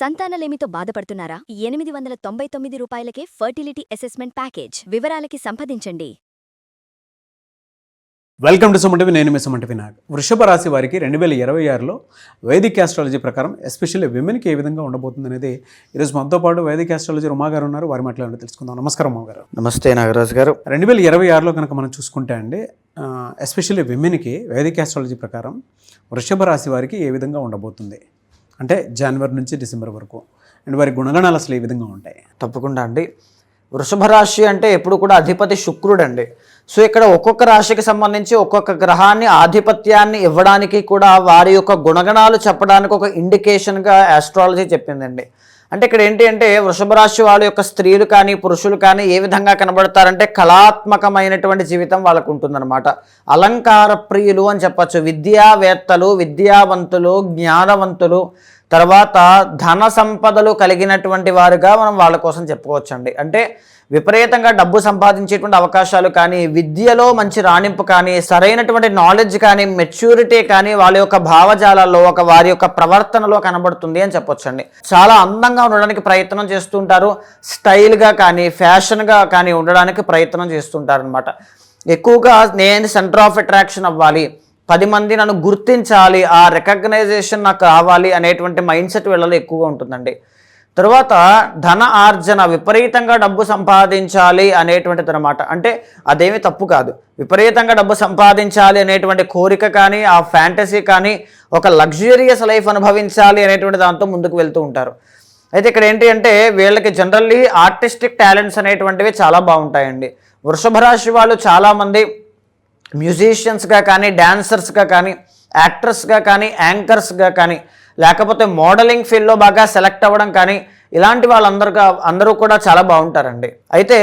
సంతానలేమితో బాధపడుతున్నారా? ఎనిమిది వందల తొంభై తొమ్మిది రూపాయలకే ఫర్టిలిటీ అసెస్మెంట్ ప్యాకేజ్ వివరాలకి సంప్రదించండి. వెల్కమ్ టు సుమంటివి నేను మీ సుమంటి వినాయక్ వృషభ రాశి వారికి రెండు వేల ఇరవై ఆరులో వైదిక్ ఆస్ట్రాలజీ ప్రకారం ఎస్పెషల్లీ విమెన్కి ఏ విధంగా ఉండబోతుంది అనేది ఈరోజు మనతో పాటు వైదిక్ ఆస్ట్రాలజీ ఉమా గారు ఉన్నారు. వారి మాట్లాడి తెలుసుకుందాం. నమస్కారం ఉమా గారు. నమస్తే నాగరాజు గారు. రెండు వేల ఇరవై ఆరులో కనుక మనం చూసుకుంటే అండి ఎస్పెషల్లీ విమెన్కి వైదిక్ ఆస్ట్రాలజీ ప్రకారం వృషభ రాశి వారికి ఏ విధంగా ఉండబోతుంది? అంటే జనవరి నుంచి డిసెంబర్ వరకు. అండ్ వారి గుణగణాలు అసలు ఏ విధంగా ఉంటాయి? తప్పకుండా అండి. వృషభ రాశి అంటే ఎప్పుడు కూడా అధిపతి శుక్రుడు అండి సో ఇక్కడ ఒక్కొక్క రాశికి సంబంధించి ఒక్కొక్క గ్రహాన్ని ఆధిపత్యాన్ని ఇవ్వడానికి కూడా వారి యొక్క గుణగణాలు చెప్పడానికి ఒక ఇండికేషన్గా ఆస్ట్రాలజీ చెప్పిందండి. అంటే ఇక్కడ ఏంటి అంటే వృషభ రాశి వాళ్ళ యొక్క స్త్రీలు కానీ పురుషులు కానీ ఏ విధంగా కనబడతారంటే కళాత్మకమైనటువంటి జీవితం వాళ్ళకు ఉంటుందన్నమాట. అలంకార ప్రియులు అని చెప్పచ్చు. విద్యావేత్తలు విద్యావంతులు జ్ఞానవంతులు తర్వాత ధన సంపదలు కలిగినటువంటి వారుగా మనం వాళ్ళ కోసం చెప్పుకోవచ్చండి. అంటే విపరీతంగా డబ్బు సంపాదించేటువంటి అవకాశాలు కానీ విద్యలో మంచి రాణింపు కానీ సరైనటువంటి నాలెడ్జ్ కానీ మెచ్యూరిటీ కానీ వాళ్ళ యొక్క భావజాలాల్లో ఒక వారి యొక్క ప్రవర్తనలో కనబడుతుంది అని చెప్పొచ్చండి. చాలా అందంగా ఉండడానికి ప్రయత్నం చేస్తుంటారు. స్టైల్గా కానీ ఫ్యాషన్గా కానీ ఉండడానికి ప్రయత్నం చేస్తుంటారు అనమాట ఎక్కువగా నేను సెంటర్ ఆఫ్ అట్రాక్షన్ అవ్వాలి. పది మంది నన్ను గుర్తించాలి. ఆ రికగ్నైజేషన్ నాకు కావాలి అనేటువంటి మైండ్ సెట్ వీళ్ళలో ఎక్కువగా ఉంటుందండి. తర్వాత ధన ఆర్జన విపరీతంగా డబ్బు సంపాదించాలి అనేటువంటిది అనమాట అంటే అదేమి తప్పు కాదు. విపరీతంగా డబ్బు సంపాదించాలి అనేటువంటి కోరిక కానీ ఆ ఫ్యాంటసీ కానీ ఒక లగ్జూరియస్ లైఫ్ అనుభవించాలి అనేటువంటి దాంతో ముందుకు వెళ్తూ ఉంటారు. అయితే ఇక్కడ ఏంటి అంటే వీళ్ళకి జనరల్లీ ఆర్టిస్టిక్ టాలెంట్స్ అనేటువంటివి చాలా బాగుంటాయండి. వృషభ రాశి వాళ్ళు చాలామంది మ్యూజిషియన్స్గా కానీ డాన్సర్స్గా కానీ యాక్టర్స్గా కానీ యాంకర్స్గా కానీ లేకపోతే మోడలింగ్ ఫీల్డ్లో బాగా సెలెక్ట్ అవ్వడం కానీ ఇలాంటి వాళ్ళందరూ అందరూ కూడా చాలా బాగుంటారండి. అయితే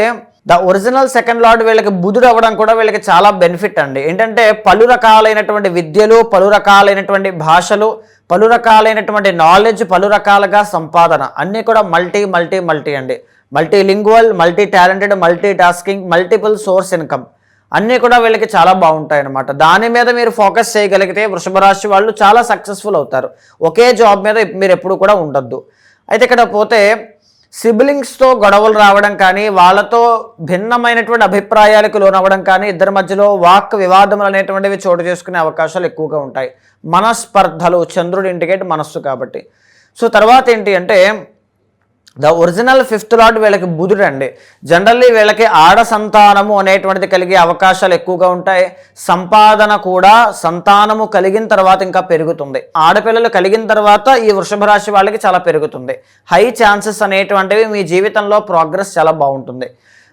ద ఒరిజినల్ సెకండ్ లార్డ్ వీళ్ళకి బుధుడు అవ్వడం కూడా వీళ్ళకి చాలా బెనిఫిట్ అండి. ఏంటంటే పలు రకాలైనటువంటి విద్యలు పలు రకాలైనటువంటి భాషలు పలు రకాలైనటువంటి నాలెడ్జ్ పలు రకాలుగా సంపాదన అన్నీ కూడా మల్టీ మల్టీ మల్టీ అండి. Multilingual multi talented multitasking multiple source income అన్నీ కూడా వీళ్ళకి చాలా బాగుంటాయి అనమాట దాని మీద మీరు ఫోకస్ చేయగలిగితే వృషభ రాశి వాళ్ళు చాలా సక్సెస్ఫుల్ అవుతారు. ఒకే జాబ్ మీద మీరు ఎప్పుడు కూడా ఉండొద్దు. అయితే ఇక్కడ పోతే సిబ్లింగ్స్తో గొడవలు రావడం కానీ వాళ్ళతో భిన్నమైనటువంటి అభిప్రాయాలకు లోనవ్వడం కానీ ఇద్దరి మధ్యలో వాక్ వివాదములు అనేటువంటివి చోటు చేసుకునే అవకాశాలు ఎక్కువగా ఉంటాయి. మనస్పర్ధలు చంద్రుడి ఇంటికేట్ మనస్సు కాబట్టి. సో తర్వాత ఏంటి అంటే ద ఒరిజినల్ ఫిఫ్త్ లార్డ్ వీళ్ళకి బుధుడు అండి జనరల్లీ వీళ్ళకి ఆడ సంతానము అనేటువంటిది కలిగే అవకాశాలు ఎక్కువగా ఉంటాయి. సంపాదన కూడా సంతానము కలిగిన తర్వాత ఇంకా పెరుగుతుంది. ఆడపిల్లలు కలిగిన తర్వాత ఈ వృషభ రాశి వాళ్ళకి చాలా పెరుగుతుంది. హై ఛాన్సెస్ అనేటువంటివి మీ జీవితంలో ప్రోగ్రెస్ చాలా బాగుంటుంది.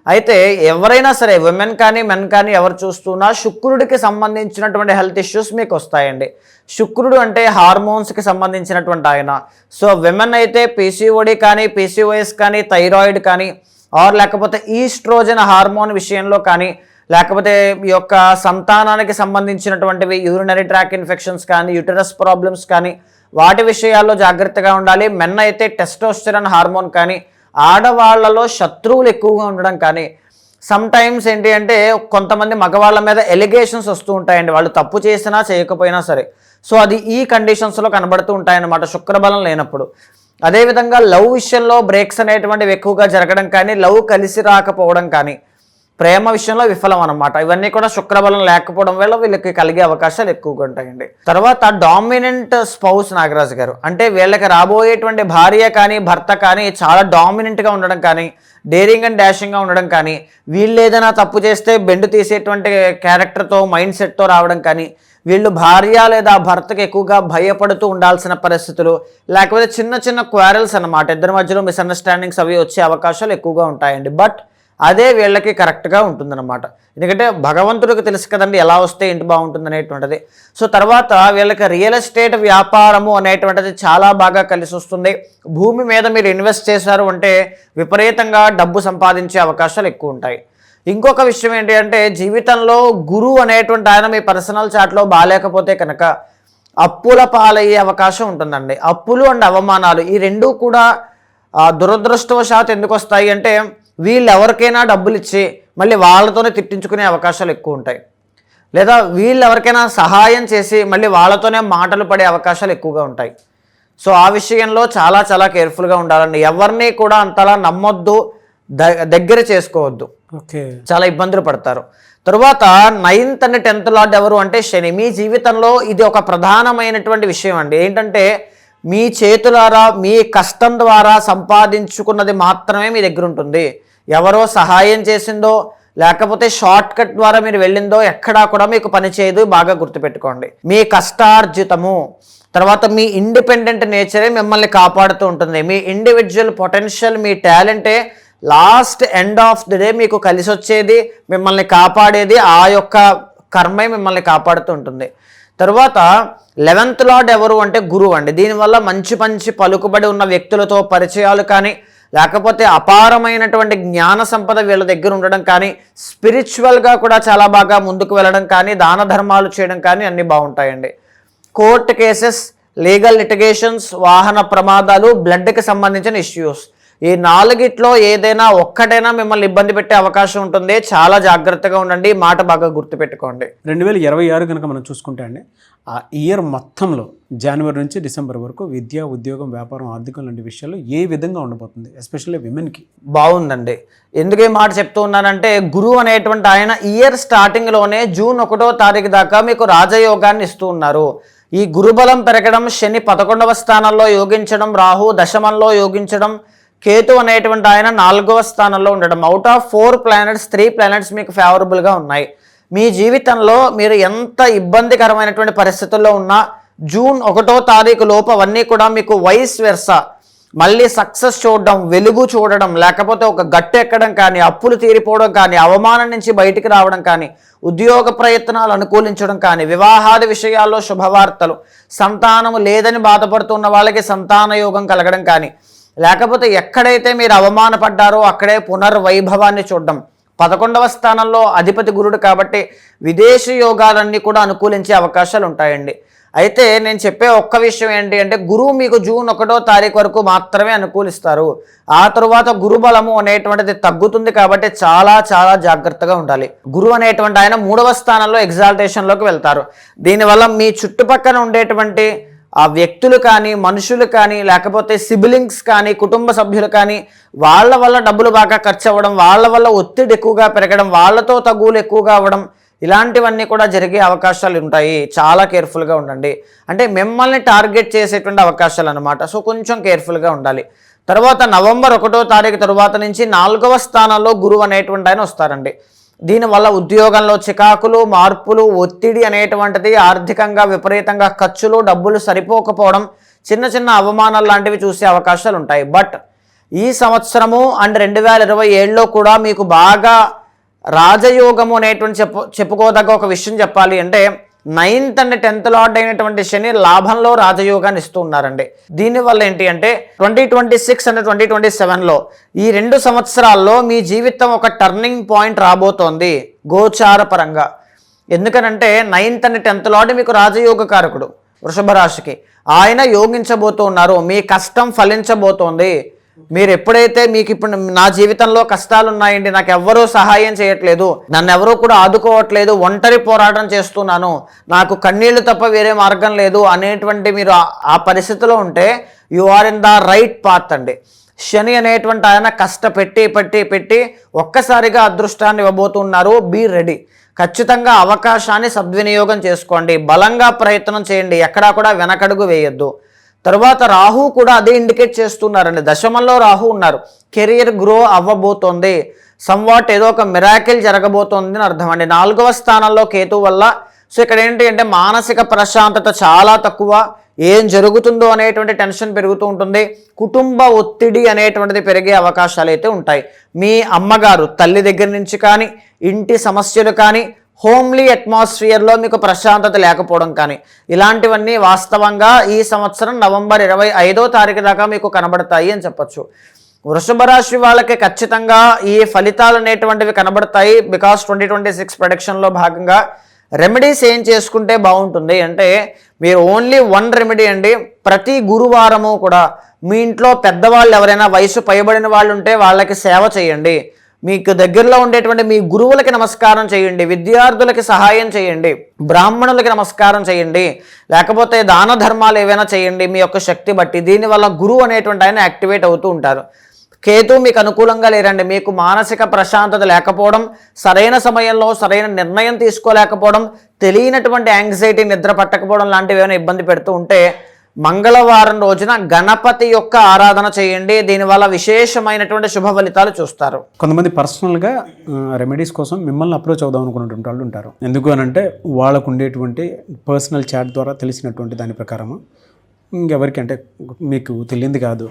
అయితే ఎవరైనా సరే విమెన్ కానీ మెన్ కానీ ఎవరు చూస్తున్నా శుక్రుడికి సంబంధించినటువంటి హెల్త్ ఇష్యూస్ మీకు వస్తాయండి. శుక్రుడు అంటే హార్మోన్స్కి సంబంధించినటువంటి ఆయన. సో విమెన్ అయితే పీసీఓడి కానీ పీసీఓఎస్ కానీ థైరాయిడ్ కానీ ఆర్ లేకపోతే ఈస్ట్రోజన్ హార్మోన్ విషయంలో కానీ లేకపోతే ఈ యొక్క సంతానానికి సంబంధించినటువంటివి యూరినరీ ట్రాక్ ఇన్ఫెక్షన్స్ కానీ యూటరస్ ప్రాబ్లమ్స్ కానీ వాటి విషయాల్లో జాగ్రత్తగా ఉండాలి. మెన్ అయితే టెస్టోస్టెరన్ హార్మోన్ కానీ ఆడవాళ్ళలో శత్రువులు ఎక్కువగా ఉండడం కానీ సమ్టైమ్స్ ఏంటి అంటే కొంతమంది మగవాళ్ళ మీద ఎలిగేషన్స్ వస్తూ ఉంటాయండి. వాళ్ళు తప్పు చేసినా చేయకపోయినా సరే. సో అది ఈ కండిషన్స్లో కనబడుతూ ఉంటాయన్నమాట శుక్రబలం లేనప్పుడు. అదేవిధంగా లవ్ విషయంలో బ్రేక్స్ అనేటువంటివి ఎక్కువగా జరగడం కానీ లవ్ కలిసి రాకపోవడం కానీ ప్రేమ విషయంలో విఫలం అనమాట ఇవన్నీ కూడా శుక్రబలం లేకపోవడం వల్ల వీళ్ళకి కలిగే అవకాశాలు ఎక్కువగా ఉంటాయండి. తర్వాత డామినెంట్ స్పౌస్ నాగరాజు గారు. అంటే వీళ్ళకి రాబోయేటువంటి భార్య కానీ భర్త కానీ చాలా డామినెంట్గా ఉండడం కానీ డేరింగ్ అండ్ డాషింగ్గా ఉండడం కానీ వీళ్ళు ఏదైనా తప్పు చేస్తే బెండు తీసేటువంటి క్యారెక్టర్తో మైండ్ సెట్తో రావడం కానీ వీళ్ళు భార్య లేదా భర్తకు ఎక్కువగా భయపడుతూ ఉండాల్సిన పరిస్థితులు లేకపోతే చిన్న చిన్న క్వారల్స్ అనమాట ఇద్దరి మధ్యలో మిస్అండర్స్టాండింగ్స్ అవి వచ్చే అవకాశాలు ఎక్కువగా ఉంటాయండి. బట్ అదే వీళ్ళకి కరెక్ట్గా ఉంటుందన్నమాట. ఎందుకంటే భగవంతుడికి తెలుసు కదండి ఎలా వస్తే ఇంటి బాగుంటుంది అనేటువంటిది. సో తర్వాత వీళ్ళకి రియల్ ఎస్టేట్ వ్యాపారము అనేటువంటిది చాలా బాగా కలిసి వస్తుంది. భూమి మీద మీరు ఇన్వెస్ట్ చేశారు అంటే విపరీతంగా డబ్బు సంపాదించే అవకాశాలు ఎక్కువ ఉంటాయి. ఇంకొక విషయం ఏంటి అంటే జీవితంలో గురువు అనేటువంటి ఆయన మీ పర్సనల్ చాట్లో బాగాలేకపోతే కనుక అప్పుల పాలయ్యే అవకాశం ఉంటుందండి. అప్పులు అండ్ అవమానాలు ఈ రెండూ కూడా దురదృష్టవశాత్ ఎందుకు వస్తాయి అంటే వీళ్ళు ఎవరికైనా డబ్బులు ఇచ్చి మళ్ళీ వాళ్ళతోనే తిట్టించుకునే అవకాశాలు ఎక్కువ ఉంటాయి. లేదా వీళ్ళు ఎవరికైనా సహాయం చేసి మళ్ళీ వాళ్ళతోనే మాటలు పడే అవకాశాలు ఎక్కువగా ఉంటాయి. సో ఆ విషయంలో చాలా చాలా కేర్ఫుల్గా ఉండాలండి. ఎవరిని కూడా అంతలా నమ్మొద్దు ద- దగ్గర చేసుకోవద్దు. ఓకే. చాలా ఇబ్బందులు పడతారు. తరువాత నైన్త్ అండ్ టెన్త్ లార్డ్ ఎవరు అంటే శని. మీ జీవితంలో ఇది ఒక ప్రధానమైనటువంటి విషయం అండి. ఏంటంటే మీ చేతులారా మీ కష్టం ద్వారా సంపాదించుకున్నది మాత్రమే మీ దగ్గర ఉంటుంది. ఎవరో సహాయం చేసిందో లేకపోతే షార్ట్ కట్ ద్వారా మీరు వెళ్ళిందో ఎక్కడా కూడా మీకు పని చేయదు బాగా గుర్తుపెట్టుకోండి. మీ కష్టార్జితము తర్వాత మీ ఇండిపెండెంట్ నేచరే మిమ్మల్ని కాపాడుతూ ఉంటుంది. మీ ఇండివిజువల్ పొటెన్షియల్ మీ టాలెంటే last end of the day మీకు కలిసి వచ్చేది మిమ్మల్ని కాపాడేది ఆ యొక్క కర్మే మిమ్మల్ని కాపాడుతూ ఉంటుంది. తర్వాత లెవెంత్ లార్డ్ ఎవరు అంటే గురువు అండి. దీనివల్ల మంచి మంచి పలుకుబడి ఉన్న వ్యక్తులతో పరిచయాలు కానీ లేకపోతే అపారమైనటువంటి జ్ఞాన సంపద వీళ్ళ దగ్గర ఉండడం కానీ స్పిరిచువల్గా కూడా చాలా బాగా ముందుకు వెళ్ళడం కానీ దాన ధర్మాలు చేయడం కానీ అన్నీ బాగుంటాయండి. కోర్టు కేసెస్ లీగల్ లిటిగేషన్స్ వాహన ప్రమాదాలు బ్లడ్కి సంబంధించిన ఇష్యూస్ ఈ నాలుగిట్లో ఏదైనా ఒక్కటైనా మిమ్మల్ని ఇబ్బంది పెట్టే అవకాశం ఉంటుంది. చాలా జాగ్రత్తగా ఉండండి. మాట బాగా గుర్తుపెట్టుకోండి. రెండు వేల ఇరవై ఆరు కనుక మనం చూసుకుంటే అండి ఆ ఇయర్ మొత్తంలో జనవరి నుంచి డిసెంబర్ వరకు విద్య ఉద్యోగం వ్యాపారం ఆర్థికం లాంటి విషయాల్లో ఏ విధంగా ఉండబోతుంది ఎస్పెషల్లీ విమెన్కి? బాగుందండి. ఎందుకు మాట చెప్తూ ఉన్నానంటే గురువు అనేటువంటి ఆయన ఇయర్ స్టార్టింగ్లోనే జూన్ ఒకటో తారీఖు దాకా మీకు రాజయోగాన్ని ఇస్తూ ఉన్నారు. ఈ గురుబలం పెరగడం శని పదకొండవ స్థానంలో యోగించడం రాహు దశమంలో యోగించడం కేతు అనేటువంటి ఆయన నాలుగవ స్థానంలో ఉండడం. Out of four planets three planets మీకు ఫేవరబుల్గా ఉన్నాయి. మీ జీవితంలో మీరు ఎంత ఇబ్బందికరమైనటువంటి పరిస్థితుల్లో ఉన్నా జూన్ ఒకటో తారీఖు లోపు అవన్నీ కూడా మీకు వైస్ వెర్సా మళ్ళీ సక్సెస్ చూడడం వెలుగు చూడడం లేకపోతే ఒక గట్టు ఎక్కడం కానీ అప్పులు తీరిపోవడం కానీ అవమానం నుంచి బయటికి రావడం కానీ ఉద్యోగ ప్రయత్నాలు అనుకూలించడం కానీ వివాహాది విషయాల్లో శుభవార్తలు సంతానము లేదని బాధపడుతున్న వాళ్ళకి సంతాన యోగం కలగడం కానీ లేకపోతే ఎక్కడైతే మీరు అవమానపడ్డారో అక్కడే పునర్వైభవాన్ని చూడడం. పదకొండవ స్థానంలో అధిపతి గురుడు కాబట్టి విదేశీ యోగాలన్నీ కూడా అనుకూలించే అవకాశాలు ఉంటాయండి. అయితే నేను చెప్పే ఒక్క విషయం ఏంటి అంటే గురువు మీకు జూన్ ఒకటో తారీఖు వరకు మాత్రమే అనుకూలిస్తారు. ఆ తరువాత గురుబలము అనేటువంటిది తగ్గుతుంది కాబట్టి చాలా చాలా జాగ్రత్తగా ఉండాలి. గురువు అనేటువంటి ఆయన మూడవ స్థానంలో ఎగ్జాల్టేషన్లోకి వెళ్తారు. దీనివల్ల మీ చుట్టుపక్కల ఉండేటువంటి ఆ వ్యక్తులు కానీ మనుషులు కానీ లేకపోతే సిబిలింగ్స్ కానీ కుటుంబ సభ్యులు కానీ వాళ్ళ వల్ల డబ్బులు బాగా ఖర్చు అవ్వడం వాళ్ళ వల్ల ఒత్తిడి ఎక్కువగా పెరగడం వాళ్ళతో తగువులు ఎక్కువగా అవ్వడం ఇలాంటివన్నీ కూడా జరిగే అవకాశాలు ఉంటాయి. చాలా కేర్ఫుల్గా ఉండండి. అంటే మిమ్మల్ని టార్గెట్ చేసేటువంటి అవకాశాలు అనమాట సో కొంచెం కేర్ఫుల్గా ఉండాలి. తర్వాత నవంబర్ ఒకటో తారీఖు తరువాత నుంచి నాలుగవ స్థానంలో గురువు అనేటువంటి ఆయన వస్తారండి. దీనివల్ల ఉద్యోగంలో చికాకులు మార్పులు ఒత్తిడి అనేటువంటిది ఆర్థికంగా విపరీతంగా ఖర్చులు డబ్బులు సరిపోకపోవడం చిన్న చిన్న అవమానాలు లాంటివి చూసే అవకాశాలు ఉంటాయి. బట్ ఈ సంవత్సరము అండ్ రెండు వేల ఇరవై ఏడులో కూడా మీకు బాగా రాజయోగము అనేటువంటి చెప్పు చెప్పుకోదగ్గ ఒక విషయం చెప్పాలి అంటే నైన్త్ అండ్ టెన్త్ లార్డ్ అయినటువంటి శని లాభంలో రాజయోగాన్ని ఇస్తూ ఉన్నారండి. దీనివల్ల ఏంటి అంటే twenty twenty six and twenty twenty సెవెన్లో ఈ రెండు సంవత్సరాల్లో మీ జీవితం ఒక టర్నింగ్ పాయింట్ రాబోతోంది గోచార పరంగా ఎందుకనంటే నైన్త్ అండ్ టెన్త్ లార్డ్ మీకు రాజయోగ కారకుడు వృషభ రాశికి ఆయన యోగించబోతూ ఉన్నారు. మీ కష్టం ఫలించబోతోంది. మీరు ఎప్పుడైతే మీకు ఇప్పుడు నా జీవితంలో కష్టాలు ఉన్నాయండి నాకు ఎవ్వరూ సహాయం చేయట్లేదు నన్ను ఎవరూ కూడా ఆదుకోవట్లేదు ఒంటరి పోరాటం చేస్తున్నాను నాకు కన్నీళ్ళు తప్ప వేరే మార్గం లేదు అనేటువంటి మీరు ఆ- పరిస్థితిలో ఉంటే you are in the right path అండి. శని అనేటువంటి ఆయన కష్టపెట్టి పెట్టి పెట్టి ఒక్కసారిగా అదృష్టాన్ని ఇవ్వబోతున్నారు. బీ రెడీ ఖచ్చితంగా అవకాశాన్ని సద్వినియోగం చేసుకోండి. బలంగా ప్రయత్నం చేయండి. ఎక్కడా కూడా వెనకడుగు వేయొద్దు. తర్వాత రాహు కూడా అదే ఇండికేట్ చేస్తున్నారండి. దశమంలో రాహు ఉన్నారు. Career grow అవ్వబోతోంది. సంవాట్ ఏదో ఒక మిరాకిల్ జరగబోతోంది అని అర్థం అండి. నాలుగవ స్థానంలో కేతు వల్ల సో ఇక్కడ ఏంటి అంటే మానసిక ప్రశాంతత చాలా తక్కువ. ఏం జరుగుతుందో అనేటువంటి టెన్షన్ పెరుగుతూ ఉంటుంది. కుటుంబ ఒత్తిడి అనేటువంటిది పెరిగే అవకాశాలు అయితే ఉంటాయి. మీ అమ్మగారు తల్లి దగ్గర నుంచి కానీ ఇంటి సమస్యలు కానీ హోమ్లీ అట్మాస్ఫియర్లో మీకు ప్రశాంతత లేకపోవడం కానీ ఇలాంటివన్నీ వాస్తవంగా ఈ సంవత్సరం నవంబర్ ఇరవై ఐదో తారీఖు దాకా మీకు కనబడతాయి అని చెప్పొచ్చు. వృషభ రాశి వాళ్ళకి ఖచ్చితంగా ఈ ఫలితాలు అనేటువంటివి కనబడతాయి బికాస్ ట్వంటీ ట్వంటీ సిక్స్ ప్రొడక్షన్లో భాగంగా. రెమెడీస్ ఏం చేసుకుంటే బాగుంటుంది అంటే మీరు ఓన్లీ వన్ రెమెడీ అండి ప్రతి గురువారము కూడా మీ ఇంట్లో పెద్దవాళ్ళు ఎవరైనా వయసు పైబడిన వాళ్ళు ఉంటే వాళ్ళకి సేవ చేయండి. మీకు దగ్గరలో ఉండేటువంటి మీ గురువులకి నమస్కారం చేయండి విద్యార్థులకి సహాయం చేయండి బ్రాహ్మణులకి నమస్కారం చేయండి లేకపోతే దాన ధర్మాలు ఏవైనా చేయండి మీ యొక్క శక్తి బట్టి. దీనివల్ల గురువు అనేటువంటి ఆయన యాక్టివేట్ అవుతూ ఉంటారు. కేతు మీకు అనుకూలంగా లేరండి. మీకు మానసిక ప్రశాంతత లేకపోవడం సరైన సమయంలో సరైన నిర్ణయం తీసుకోలేకపోవడం తెలియనటువంటి యాంగ్జైటీ నిద్ర పట్టకపోవడం లాంటివి ఏమైనా ఇబ్బంది పెడుతూ ఉంటే మంగళవారం రోజున గణపతి యొక్క ఆరాధన చేయండి. దీనివల్ల విశేషమైనటువంటి శుభ ఫలితాలు చూస్తారు. కొంతమంది పర్సనల్గా రెమెడీస్ కోసం మిమ్మల్ని అప్రోచ్ అవుదాం అనుకున్నటువంటి వాళ్ళు ఉంటారు. ఎందుకు అని అంటే వాళ్ళకు ఉండేటువంటి పర్సనల్ చాట్ ద్వారా తెలిసినటువంటి దాని ప్రకారము. ఇంకెవరికి అంటే మీకు తెలియంది కాదు.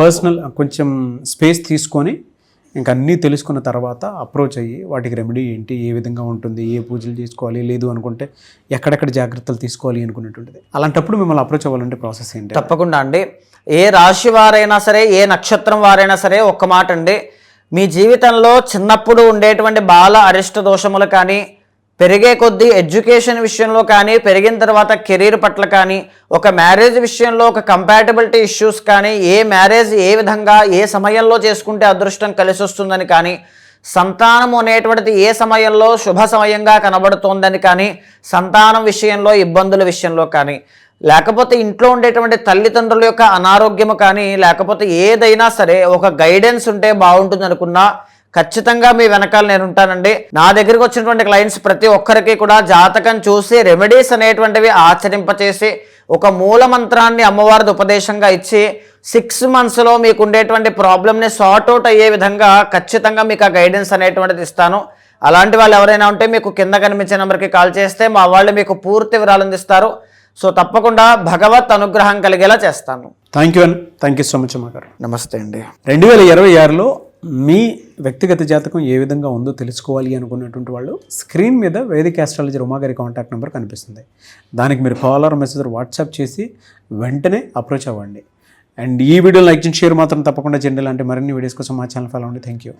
పర్సనల్ కొంచెం స్పేస్ తీసుకొని ఇంకా అన్నీ తెలుసుకున్న తర్వాత అప్రోచ్ అయ్యి వాటికి రెమెడీ ఏంటి ఏ విధంగా ఉంటుంది ఏ పూజలు చేసుకోవాలి లేదు అనుకుంటే ఎక్కడెక్కడ జాగ్రత్తలు తీసుకోవాలి అనుకునేటువంటిది. అలాంటప్పుడు మిమ్మల్ని అప్రోచ్ అవ్వాలంటే ప్రాసెస్ ఏంటి? తప్పకుండా అండి. ఏ రాశి వారైనా సరే ఏ నక్షత్రం వారైనా సరే ఒక్క మాట అండి. మీ జీవితంలో చిన్నప్పుడు ఉండేటువంటి బాల అరిష్ట దోషములు కానీ పెరిగే కొద్దీ ఎడ్యుకేషన్ విషయంలో కానీ పెరిగిన తర్వాత కెరీర్ పట్ల కానీ ఒక మ్యారేజ్ విషయంలో ఒక కంపాటబిలిటీ ఇష్యూస్ కానీ ఏ మ్యారేజ్ ఏ విధంగా ఏ సమయంలో చేసుకుంటే అదృష్టం కలిసి వస్తుందని కానీ సంతానం అనేటువంటిది ఏ సమయంలో శుభ సమయంగా కనబడుతోందని కానీ సంతానం విషయంలో ఇబ్బందుల విషయంలో కానీ లేకపోతే ఇంట్లో ఉండేటువంటి తల్లిదండ్రుల యొక్క అనారోగ్యము కానీ లేకపోతే ఏదైనా సరే ఒక గైడెన్స్ ఉంటే బాగుంటుంది అనుకున్నా ఖచ్చితంగా మీ వెనకాల నేను ఉంటానండి. నా దగ్గరికి వచ్చినటువంటి క్లయింట్స్ ప్రతి ఒక్కరికి కూడా జాతకం చూసి రెమెడీస్ అనేటువంటివి ఆచరింపచేసి ఒక మూల మంత్రాన్ని అమ్మవారిది ఉపదేశంగా ఇచ్చి సిక్స్ మంత్స్లో మీకు ఉండేటువంటి ప్రాబ్లమ్ని సార్ట్ అవుట్ అయ్యే విధంగా ఖచ్చితంగా మీకు ఆ గైడెన్స్ అనేటువంటిది ఇస్తాను. అలాంటి వాళ్ళు ఎవరైనా ఉంటే మీకు కింద కనిపించే నెంబర్కి కాల్ చేస్తే మా వాళ్ళు మీకు పూర్తి వివరాలు అందిస్తారు. సో తప్పకుండా భగవత్ అనుగ్రహం కలిగేలా చేస్తాను. థ్యాంక్ యూ అండి థ్యాంక్ యూ సో మచ్ అమ్మ గారు నమస్తే అండి. రెండు వేల ఇరవై ఆరులో మీ వ్యక్తిగత జాతకం ఏ విధంగా ఉందో తెలుసుకోవాలి అనుకున్నటువంటి వాళ్ళు స్క్రీన్ మీద వేదిక ఆస్ట్రాలజీ ఉమా గారి కాంటాక్ట్ నెంబర్ కనిపిస్తుంది. దానికి మీరు కాల్ ఆర్ మెసేజ్ వాట్సాప్ చేసి వెంటనే అప్రోచ్ అవ్వండి. అండ్ ఈ వీడియో లైక్ చేసి షేర్ మాత్రం తప్పకుండా చేయండి. లాంటి మరిన్ని వీడియోస్ కోసం మా ఛానల్ ఫాలో అవ్వండి. Thank you